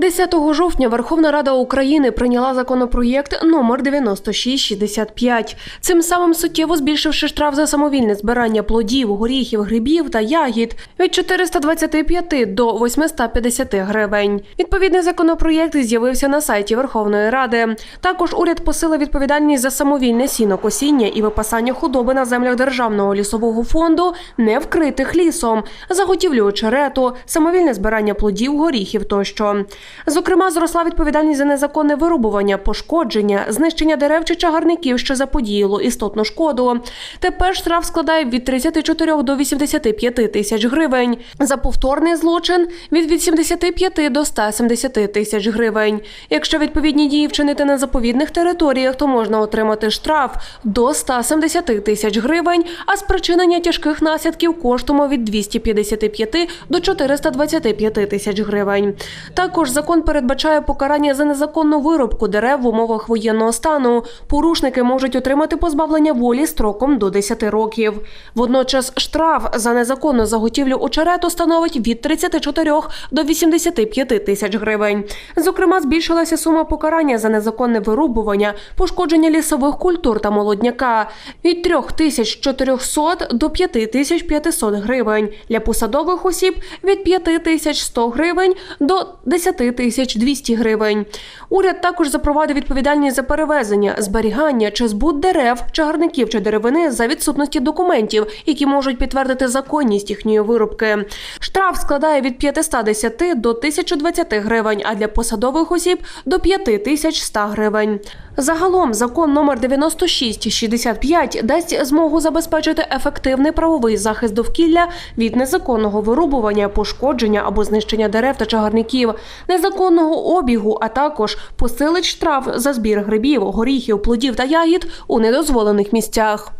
10 жовтня Верховна Рада України прийняла законопроєкт номер 9665. Цим самим суттєво збільшивши штраф за самовільне збирання плодів, горіхів, грибів та ягід від 425 до 850 гривень. Відповідний законопроєкт з'явився на сайті Верховної Ради. Також уряд посилив відповідальність за самовільне сінокосіння і випасання худоби на землях державного лісового фонду, не вкритих лісом, заготівлю очерету, самовільне збирання плодів, горіхів тощо. Зокрема, зросла відповідальність за незаконне вирубування, пошкодження, знищення дерев чи чагарників, що заподіяло істотну шкоду. Тепер штраф складає від 34 до 85 тисяч гривень. За повторний злочин від 85 до 170 тисяч гривень. Якщо відповідні дії вчинити на заповідних територіях, то можна отримати штраф до 170 тисяч гривень, а спричинення тяжких наслідків коштом від 255 до 425 тисяч гривень. Також закон передбачає покарання за незаконну вирубку дерев в умовах воєнного стану. Порушники можуть отримати позбавлення волі строком до 10 років. Водночас штраф за незаконну заготівлю очерету становить від 34 до 85 тисяч гривень. Зокрема, збільшилася сума покарання за незаконне вирубування, пошкодження лісових культур та молодняка від 3400 до 5500 гривень. Для посадових осіб від 5100 гривень до 10200 гривень. Уряд також запровадив відповідальність за перевезення, зберігання чи збут дерев, чагарників чи деревини за відсутності документів, які можуть підтвердити законність їхньої вирубки. Штраф складає від 510 до 1020 гривень, а для посадових осіб до 5100 гривень. Загалом закон номер 9665 дасть змогу забезпечити ефективний правовий захист довкілля від незаконного вирубування, пошкодження або знищення дерев та чагарників, незаконного обігу, а також посилить штраф за збір грибів, горіхів, плодів та ягід у недозволених місцях.